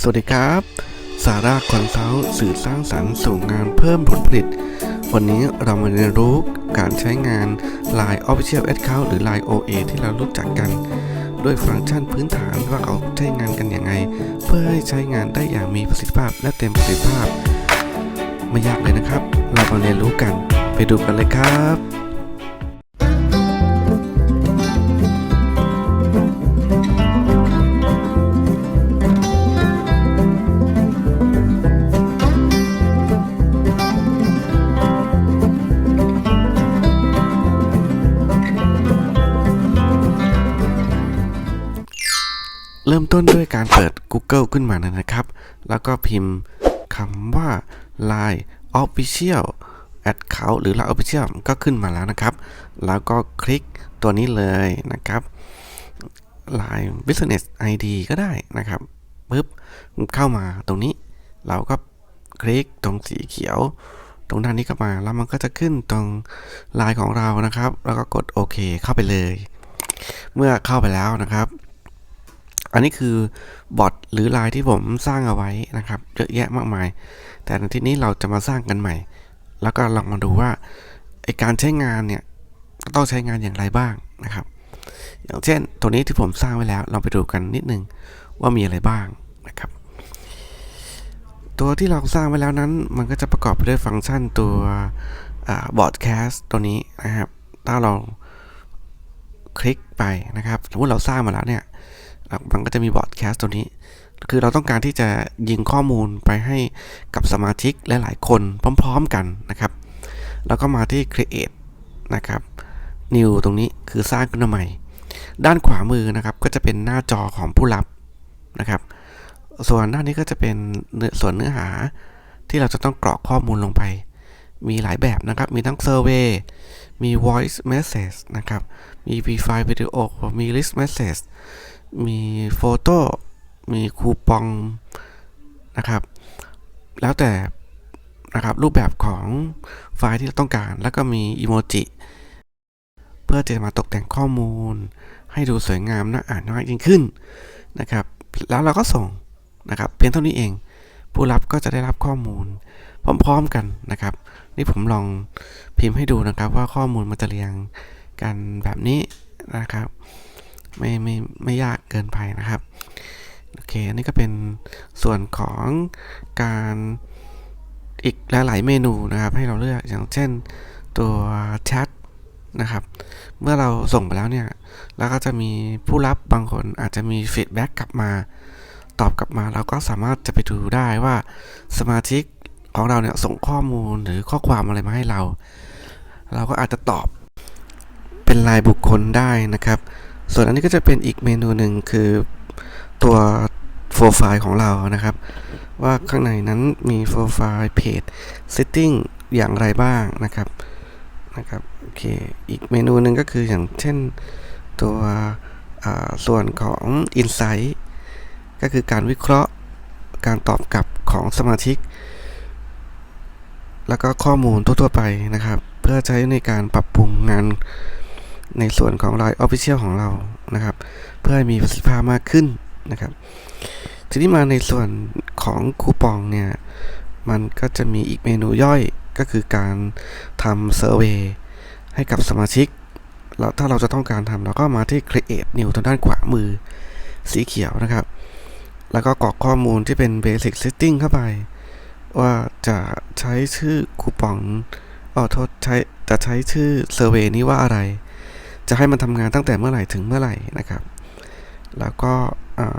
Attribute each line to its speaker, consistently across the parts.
Speaker 1: สวัสดีครับ สาระคอนซัลท์สื่อสร้างสรรค์สู่งานเพิ่มผลผลิต วันนี้เรามาเรียนรู้การใช้งาน Line Official Account หรือ Line OA ที่เรารู้จักกัน ด้วยฟังก์ชันพื้นฐานว่าเขาใช้งานกันอย่างไงเพื่อให้ใช้งานได้อย่างมีประสิทธิภาพและเต็มประสิทธิภาพ ไม่ยากเลยนะครับ เรามาเรียนรู้กัน ไปดูกันเลยครับ เริ่มต้นด้วยการเปิด Google ขึ้นมานะครับ แล้วก็พิมพ์คำว่า Line Official Account หรือ Line Official ก็ขึ้นมาแล้วนะครับ แล้วก็คลิกตัวนี้เลยนะครับ Line Business ID ก็ได้นะครับปึ๊บเข้ามาตรงนี้ เราก็คลิกตรงสีเขียว ตรงด้านนี้เข้ามาแล้วมันก็จะขึ้นตรงไลน์ของเรานะครับ แล้วก็กดโอเคเข้าไปเลย เมื่อเข้าไปแล้วนะครับ อันนี้คือบอทหรือไลน์ที่ผมสร้างเอาไว้นะครับเยอะแยะมากมาย แต่ในที่นี้เราจะมาสร้างกันใหม่ แล้วก็ลองมาดูว่าไอการใช้งานเนี่ยต้องใช้งานอย่างไรบ้างนะครับ อย่างเช่นตัวนี้ที่ผมสร้างไว้แล้ว เราไปดูกันนิดนึงว่ามีอะไรบ้างนะครับ ตัวที่เราสร้างไว้แล้วนั้น มันก็จะประกอบไปด้วยฟังก์ชันตัวบอร์ดแคสตัวนี้นะครับ ถ้าเราคลิกไปนะครับสมมติเราสร้างมาแล้วเนี่ย มันก็จะมีบอร์ดแคสต์ตัวนี้ คือเราต้องการที่จะยิงข้อมูลไปให้กับสมาชิกหลายๆคนพร้อมๆกันนะครับ แล้วก็มาที่ create นะครับ new ตรงนี้คือสร้างขึ้นมาใหม่ ด้านขวามือนะครับก็จะเป็นหน้าจอของผู้รับนะครับ ส่วนด้านี้ก็จะเป็นส่วนเนื้อหาที่เราจะต้องกรอกข้อมูลลงไป มีหลายแบบนะครับ มีทั้ง survey มี voice message นะครับ มี v-file video มี list message มีโฟโต้ มีคูปองนะครับ แล้วแต่นะครับรูปแบบของไฟล์ที่เราต้องการ แล้วก็มีอีโมจิเพื่อจะมาตกแต่งข้อมูล ให้ดูสวยงามน่าอ่านมากยิ่งขึ้นนะครับ แล้วเราก็ส่งนะครับเพียงเท่านี้เอง ผู้รับก็จะได้รับข้อมูล พร้อมๆกันนะครับ นี่ผมลองพิมพ์ให้ดูนะครับว่าข้อมูลมันจะเรียงกันแบบนี้นะครับ ไม่ไม่ไม่ยากเกินไปนะครับโอเคอันนี้ก็เป็นส่วนของการอีกหลายๆเมนูนะครับ ให้เราเลือกอย่างเช่นตัวแชทนะครับ เมื่อเราส่งไปแล้วเนี่ยแล้วก็จะมีผู้รับบางคนอาจจะมีฟีดแบ็กกลับมา ตอบกลับมาเราก็สามารถจะไปดูได้ว่าสมาชิกของเราเนี่ยส่งข้อมูลหรือข้อความอะไรมาให้เรา เราก็อาจจะตอบเป็นรายบุคคลได้นะครับ ส่วนอันนี้ก็จะเป็นอีกเมนูหนึ่งคือตัวโปรไฟล์ของเรานะครับ ว่าข้างในนั้นมีโปรไฟล์เพจ setting อย่างไรบ้างนะครับนะครับโอเคอีกเมนูหนึ่งก็คืออย่างเช่นตัวส่วนของ Insight ก็คือการวิเคราะห์การตอบกลับของสมาชิก แล้วก็ข้อมูลทั่วๆไปนะครับ เพื่อใช้ในการปรับปรุงงาน ในส่วนของ Line Official ของเรานะครับ เพื่อให้มีประสิทธิภาพมากขึ้นนะครับ ทีนี้มาในส่วนของคูปองเนี่ย มันก็จะมีอีกเมนูย่อยก็คือการทำเซอร์เวยให้กับสมาชิก แล้วถ้าเราจะต้องการทำเราก็มาที่ Create New ทางด้านขวามือสีเขียวนะครับ แล้วก็กรอกข้อมูลที่เป็น Basic Setting เข้าไป ว่าจะใช้ชื่อคูปองอ๋อโทษใช้จะใช้ชื่อเซอร์เวยนี้ว่าอะไร จะให้มันทำงานตั้งแต่เมื่อไหร่ถึงเมื่อไหร่นะครับ แล้วก็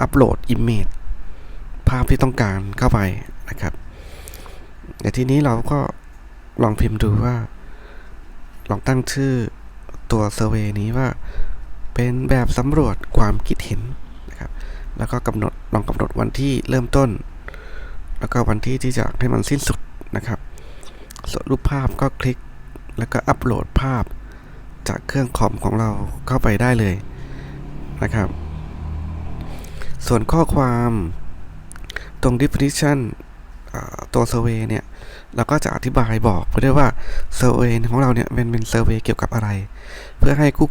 Speaker 1: อัปโหลดอิมเมจภาพที่ต้องการเข้าไปนะครับแต่ทีนี้เราก็ลองพิมพ์ดูว่า ลองตั้งชื่อตัวเซอร์เวยนี้ว่าเป็นแบบสำรวจความคิดเห็นนะครับ แล้วก็กำหนดลองกำหนดวันที่เริ่มต้น แล้วก็วันที่ที่จะให้มันสิ้นสุดนะครับส่วนรูปภาพก็คลิกแล้วก็อัปโหลดภาพ จากเครื่องคอมของเราเข้าไปได้เลยนะครับ ส่วนข้อความตรง definition ตัว survey เนี่ยเราก็จะอธิบายบอกไปด้วยว่า survey ของเราเนี่ยเป็นเป็น survey เกี่ยวกับอะไร เพื่อให้ผู้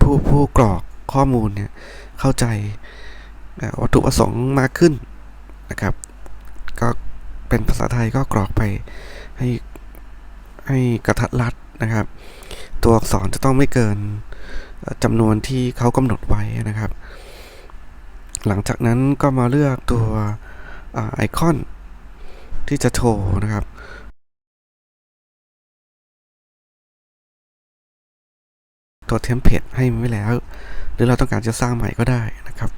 Speaker 1: ผู้ผู้กรอกข้อมูลเนี่ยเข้าใจวัตถุประสงค์มากขึ้นนะครับ ก็เป็นภาษาไทยก็กรอกไปให้ให้กระทัดรัดนะครับ ตัวอักษรจะต้องไม่เกินจำนวนที่เขากำหนดไว้นะครับ หลังจากนั้นก็มาเลือกตัวอไอคอนที่จะโชว์นะครับตัวเทมเพลตให้ไว้แล้ว หรือเราต้องการจะสร้างใหม่ก็ได้นะครับ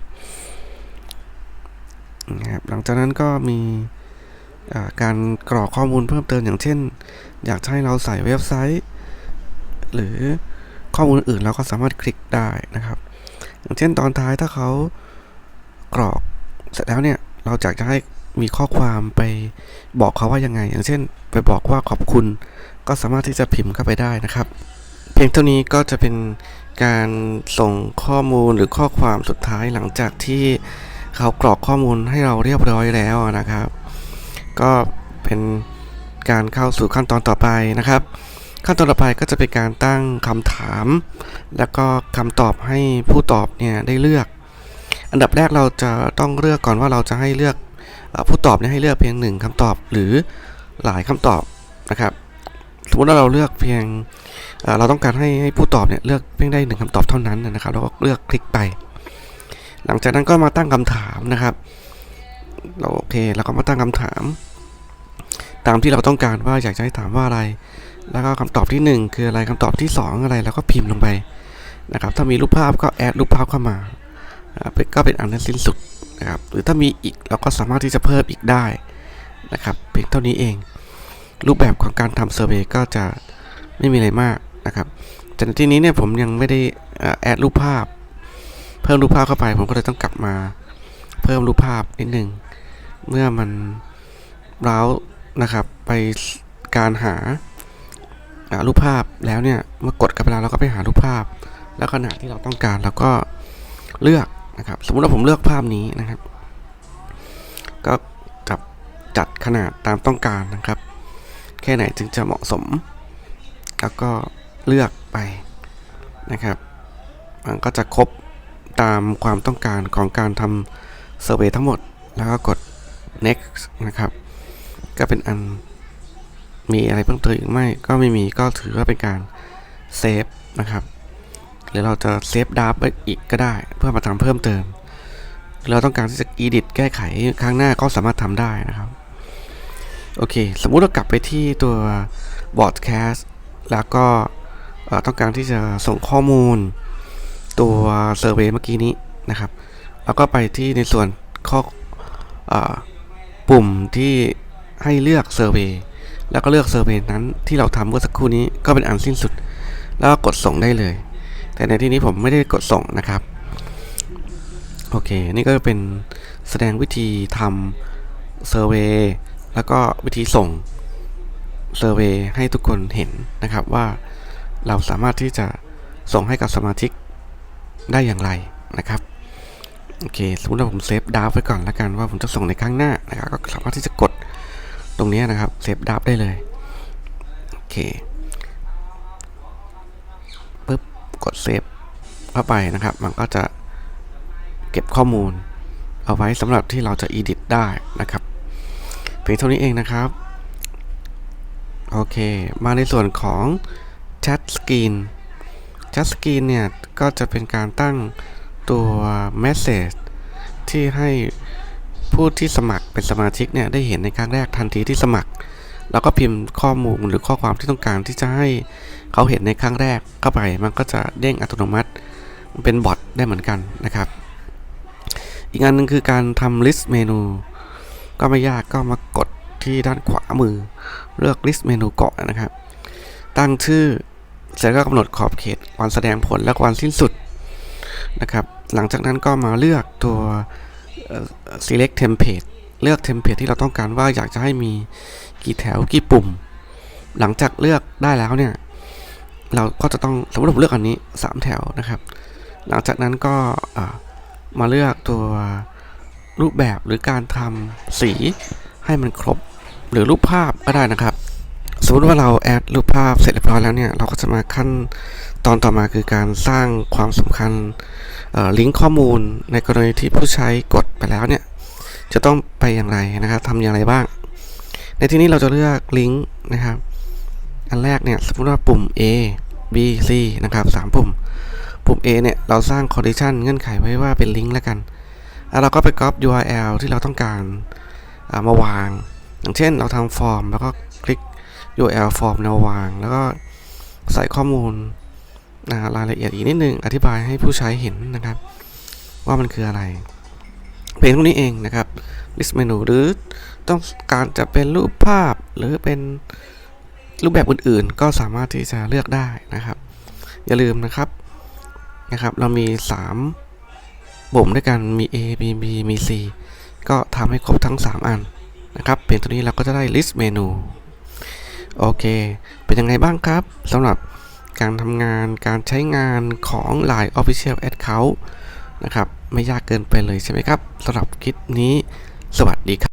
Speaker 1: นะครับ หลังจากนั้นก็มีการกรอกข้อมูลเพิ่มเติมอย่างเช่น อยากให้เราใส่เว็บไซต์ หรือข้อมูลอื่นเราก็สามารถคลิกได้นะครับ อย่างเช่นตอนท้ายถ้าเขากรอกเสร็จแล้วเนี่ยเราอยากจะให้มีข้อความไปบอกเขาว่ายังไง อย่างเช่น ไปบอกว่าขอบคุณ ก็สามารถที่จะพิมพ์เข้าไปได้นะครับ เพียงเท่านี้ก็จะเป็นการส่งข้อมูลหรือข้อความสุดท้ายหลังจากที่เขากรอกข้อมูลให้เราเรียบร้อยแล้วนะครับ ก็เป็นการเข้าสู่ขั้นตอนต่อไปนะครับ ขั้นตอนต่อไปก็จะเป็นการตั้งคำถาม แล้วก็คำตอบให้ผู้ตอบเนี่ยได้เลือก อันดับแรกเราจะต้องเลือกก่อนว่าเราจะให้เลือกผู้ตอบเนี่ยให้เลือกเพียงหนึ่งคำตอบหรือหลายคำตอบนะครับ สมมติว่าเราเลือกเพียงเราต้องการให้ให้ผู้ตอบเนี่ยเลือกเพียงได้หนึ่งคำตอบเท่านั้นนะครับเราก็เลือกคลิกไป หลังจากนั้นก็มาตั้งคำถามนะครับ เราโอเคแล้วก็มาตั้งคำถาม ตามที่เราต้องการว่าอยากจะให้ถามว่าอะไร แล้วก็คำตอบที่หนึ่งคืออะไรคำตอบที่สองอะไรแล้วก็พิมพ์ลงไปนะครับ ถ้ามีรูปภาพก็แอดรูปภาพเข้ามาอ่าก็เป็นอันนั้นสิ้นสุดนะครับ หรือถ้ามีอีกเราก็สามารถที่จะเพิ่มอีกได้นะครับเพียงเท่านี้เอง รูปแบบของการทำเซอร์เวยก็จะไม่มีอะไรมากนะครับแต่ที่นี้เนี่ยผมยังไม่ได้อ่อแอดรูปภาพ เพิ่มรูปภาพเข้าไป ผมก็เลยต้องกลับมาเพิ่มรูปภาพนิดนึงเมื่อมันร้าวนะครับไปการหา รูปภาพแล้วเนี่ยเมื่อกดกับไปแล้วเราก็ไปหารูปภาพ แล้วขนาดที่เราต้องการเราก็เลือกนะครับ สมมติว่าผมเลือกภาพนี้นะครับ ก็จับจัดขนาดตามต้องการนะครับ แค่ไหนจึงจะเหมาะสม แล้วก็เลือกไปนะครับมันก็จะครบตามความต้องการของการทำเซอร์เวยทั้งหมด แล้วก็กด next นะครับ ก็เป็นอัน มีอะไรเพิ่มเติมอีกไหมก็ไม่มีก็ถือว่าเป็นการเซฟนะครับหรือเราจะเซฟดับไว้อีกก็ได้ เพื่อมาทำเพิ่มเติม เราต้องการที่จะ edit แก้ไขครั้งหน้าก็สามารถทำได้นะครับ โอเค สมมุติเรากลับไปที่ตัว broadcast แล้วก็ต้องการที่จะส่งข้อมูล ตัวเซอร์เวยเมื่อกี้นี้นะครับ แล้วก็ไปที่ในส่วนข้อออปุ่มที่ให้เลือกเซอร์เวย แล้วก็เลือกเซอร์เวย์นั้นที่เราทำเมื่อสักครู่นี้ก็เป็นอันสิ้นสุด แล้วก็กดส่งได้เลย แต่ในที่นี้ผมไม่ได้กดส่งนะครับ โอเค นี่ก็เป็นแสดงวิธีทำเซอร์เวย์แล้วก็วิธีส่งเซอร์เวย์ให้ทุกคนเห็นนะครับว่าเราสามารถที่จะส่งให้กับสมาชิกได้อย่างไรนะครับโอเคสมมติว่าผมเซฟดาฟไว้ก่อนแล้วกันว่าผมจะส่งในครั้งหน้านะครับก็สามารถที่จะกด ตรงนี้นะครับเซฟดราฟได้เลยโอเคปึ๊บกดเซฟเข้าไปนะครับ มันก็จะเก็บข้อมูล เอาไว้สำหรับที่เราจะ edit ได้นะครับเพียงเท่านี้เองนะครับ โอเค มาในส่วนของ Chat Screen Chat Screen เนี่ย ก็จะเป็นการตั้งตัว Message ที่ให้ ผู้ที่สมัครเป็นสมาชิกเนี่ยได้เห็นในครั้งแรกทันทีที่สมัคร แล้วก็พิมพ์ข้อมูลหรือข้อความที่ต้องการที่จะให้เขาเห็นในครั้งแรกเข้าไป มันก็จะเด้งอัตโนมัติเป็นบอทได้เหมือนกันนะครับ อีกอันหนึ่งคือการทำ list เมนู ก็ไม่ยากก็มากดที่ด้านขวามือ เลือก list เมนูก่อนนะครับ ตั้งชื่อเสร็จก็กำหนดขอบเขตวันแสดงผลและวันสิ้นสุดนะครับ หลังจากนั้นก็มาเลือกตัว select template เลือกเทมเพลตที่เราต้องการว่าอยากจะให้มีกี่แถวกี่ปุ่ม หลังจากเลือกได้แล้วเนี่ย เราก็จะต้องสมมติผมเลือกอันนี้ 3 แถวนะครับ หลังจากนั้นก็มาเลือกตัวรูปแบบหรือการทำสีให้มันครบหรือรูปภาพก็ได้นะครับ สมมติว่าเราแอดรูปภาพเสร็จเรียบร้อยแล้วเนี่ย เราก็จะมาขั้นตอนต่อมาคือการสร้างความสำคัญ ลิงก์ข้อมูลในกรณีที่ผู้ใช้กดไปแล้วเนี่ย จะต้องไปอย่างไรนะครับทำอย่างไรบ้าง ในที่นี้เราจะเลือกลิงก์นะครับ อันแรกเนี่ยสมมติว่าปุ่ม A B C นะครับสามปุ่ม ปุ่ม A เนี่ย เราสร้าง condition เงื่อนไขไว้ว่าเป็นลิงก์แล้วกันแล้วเราก็ไป copy URL ที่เราต้องการามาวาง อย่างเช่นเราทำฟอร์ม แล้วก็คลิก URL ฟอร์มแนววาง แล้วก็ใส่ข้อมูล นะรายละเอียดอีกนิดนึงอธิบายให้ผู้ใช้เห็นนะครับ ว่ามันคืออะไรเป็นพวกนี้เองนะครับ list menu หรือต้องการจะเป็นรูปภาพหรือเป็นรูปแบบอื่นๆ ก็สามารถที่จะเลือกได้นะครับ อย่าลืมนะครับนะครับ เรามี 3 บ่มด้วยกันมี A B B มี C ก็ทำให้ครบทั้ง 3 อันนะครับเป็นตัวนี้เราก็จะได้ list menu โอเค เป็นยังไงบ้างครับสำหรับ การทำงานการใช้งานของ Line Official Account นะครับ ไม่ยากเกินไปเลยใช่ไหมครับสำหรับคลิปนี้ สวัสดีครับ